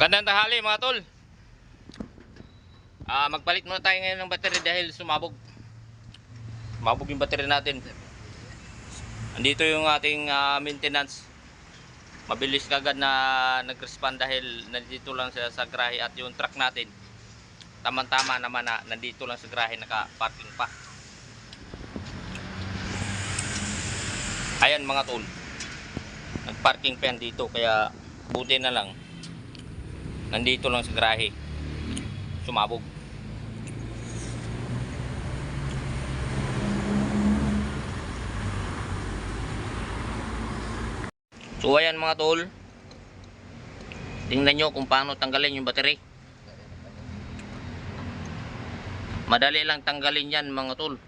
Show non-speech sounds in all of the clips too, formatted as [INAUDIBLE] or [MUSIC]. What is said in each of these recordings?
Gandang tahali mga tol. Ah, magpalit muna tayo ngayon ng battery dahil sumabog. Sumabog yung battery natin. Andito yung ating ah, maintenance. Mabilis kagad na nag-respond dahil nandito lang siya sa grahe at yung truck natin. Tama-tama naman na nandito lang sa grahe naka-parking pa. Ayan mga tol. Nag-parking pa yan dito kaya buti na lang nandito lang sa grahe sumabog. So ayan mga tol. Tingnan nyo kung paano tanggalin yung battery. Madali lang tanggalin yan mga tol.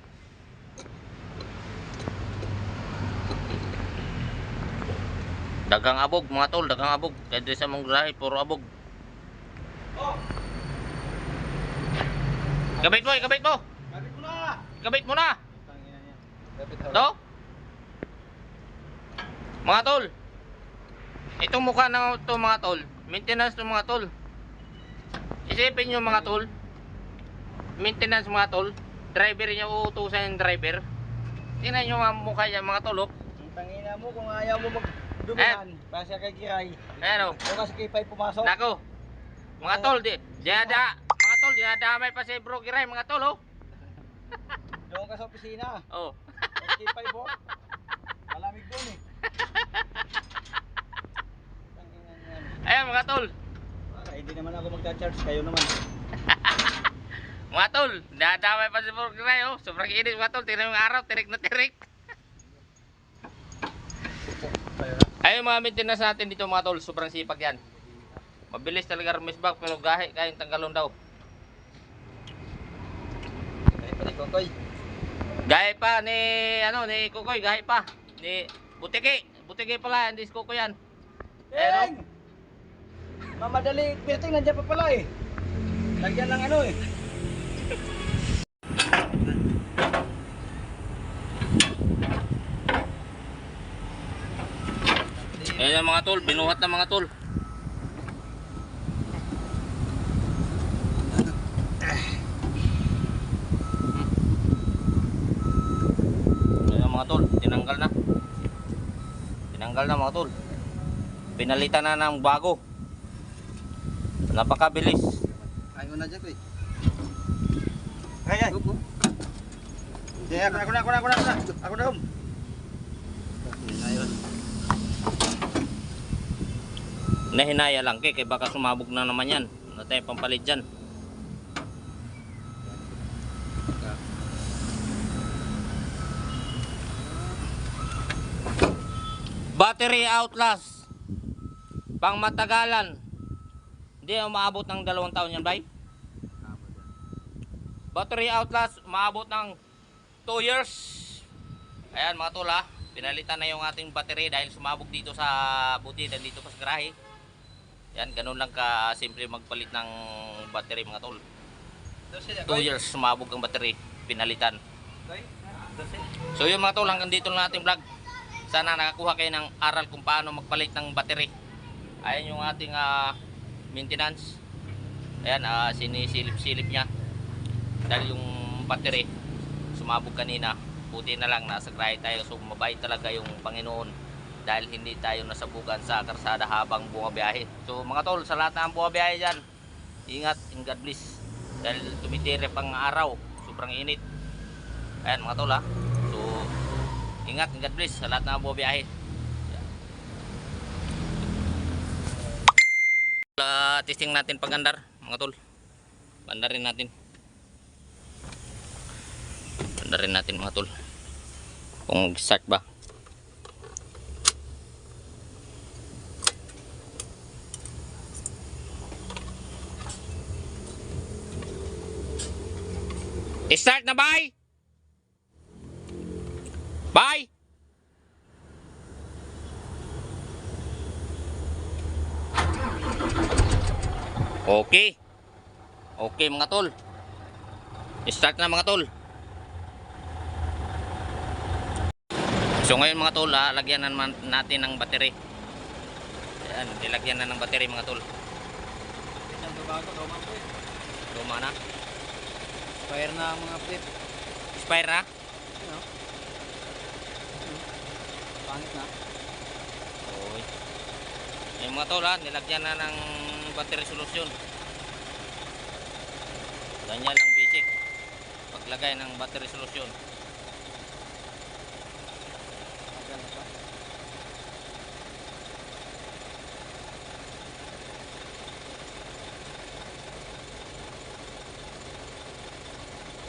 Dagang abog mga tol. Dagang abog. Kahit sa mong grahe puro abog Kabit mo, kabit mo. Kapit mo na! Kabit mo na. To? Mga tol. Itong mukha na to mga tol. Maintenance to mga tol. Isipin nyo mga tol. Maintenance mga tol. Driver niya uutusan yung driver. Tingnan nyo mga mukha niya mga tol. Oh. Ang tangina mo kung ayaw mo magdumihan. Pasya kay Kiray. Ayan oh. Kasi kay Pai pumasok. Nako. Mga tol, di. Dinada, mga tol, dinadamay pa si Bro Giray mga tol oh. [LAUGHS] Doon ka sa opisina. Oh. Huwag kay Pai po. Malamig doon eh. [LAUGHS] Ayan mga tol. Ah, hindi naman ako magcha-charge. Kayo naman. [LAUGHS] Mga tol, nadamay pa si Bro Giray oh. Sobrang init mga tol. Tingnan yung araw, tirik na tirik. Ayun mga maintenance natin dito mga tol, sobrang sipag yan. Mabilis talaga remisbak pero gahe kayang tanggalon daw. Ay, pati Kokoy. Gahe pa ni ano ni Kukoy, gahe pa. Ni Butiki, Butiki pala, hindi si Kukoy yan. Teng! Mamadali. Piting nandiyan pa pala eh. Lagyan ng ano eh. Ayan mga tol, binuhat ng mga tol. Ayan ang mga tol, tinanggal na. Tinanggal na mga tol. Pinalitan na ng bago. Napakabilis. Ko na dyan ko eh. Ay, ay. Ako na, ako na, ako na, ako na, ako na. Na. Ayun. Nahinaya lang kay, kay baka sumabog na naman yan. Ano tayo pampalit dyan. Battery outlast. Pang matagalan. Hindi umaabot ng dalawang taon yan, bay? Battery outlast, umaabot ng 2 years. Ayan mga tol ha. Pinalitan na yung ating battery dahil sumabog dito sa buti dan dito pa sa garahe. Yan, ganun lang ka simple magpalit ng battery mga tol. 2 years sumabog ang battery, pinalitan. So yun mga tol, hanggang dito lang ating vlog. Sana nakakuha kayo ng aral kung paano magpalit ng battery. Ayan yung ating ah, maintenance. Ayan, ah, sinisilip-silip niya. Dahil yung battery sumabog kanina. Buti na lang nasa grahe tayo. So mabait talaga yung Panginoon. Dahil hindi tayo nasabugan sa karsada habang bumabiyahe. So mga tol, sa lahat ng bumabiyahe dyan, ingat and God bless. Dahil tumitire pang araw, sobrang init. Ayan mga tol ha. Ingat God bless sa lahat ng bumabiyahe. Uh, testing natin pagandar, mga tol. Pandarin natin. Pandarin natin mga tol. Kung start ba. Start na bye. Bye. Okay. Okay mga tol. Start na mga tol. So ngayon mga tol, ah, lagyan na naman natin ng battery. Ayan, nilagyan na ng battery mga tol. luma eh. Na. Fire na mga flip. Expire na. Ano? Pangit na. Okay. Yung mga tol ha, nilagyan na ng battery solution. Ganyan lang basic. Paglagay ng battery solution. Na.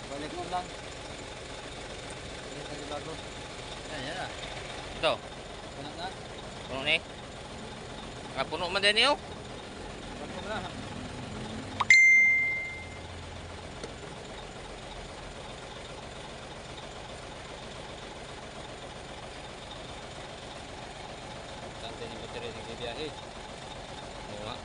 Balik mo lang. Balik lagi bago. Yan, yan ah. Ito, Puno na. puno ni. Ah, puno man din yun. Balik mo lang. Sante ni battery ng bibiyahe. Oo nga.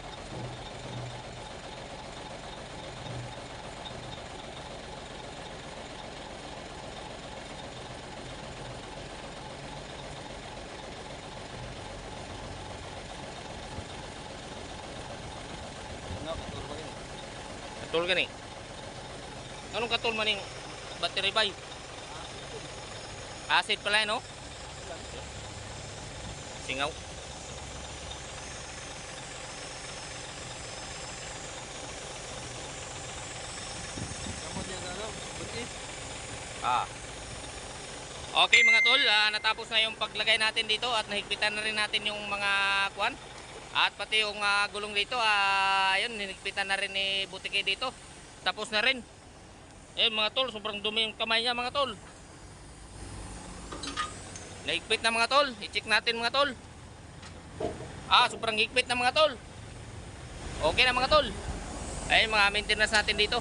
Katul ka ni. Anong katul man yung battery bay? Acid pala no? Singaw. Ah. Okay mga tol, ah, natapos na yung paglagay natin dito at nahigpitan na rin natin yung mga kwan. At pati yung ah, gulong dito, ah, ayun, hinigpitan na rin ni Butike dito. Tapos na rin. Eh mga tol, sobrang dumi yung kamay niya mga tol. Nahigpit na mga tol. I-check natin mga tol. Ah, sobrang higpit na mga tol. Okay na mga tol. Ayun mga maintenance natin dito.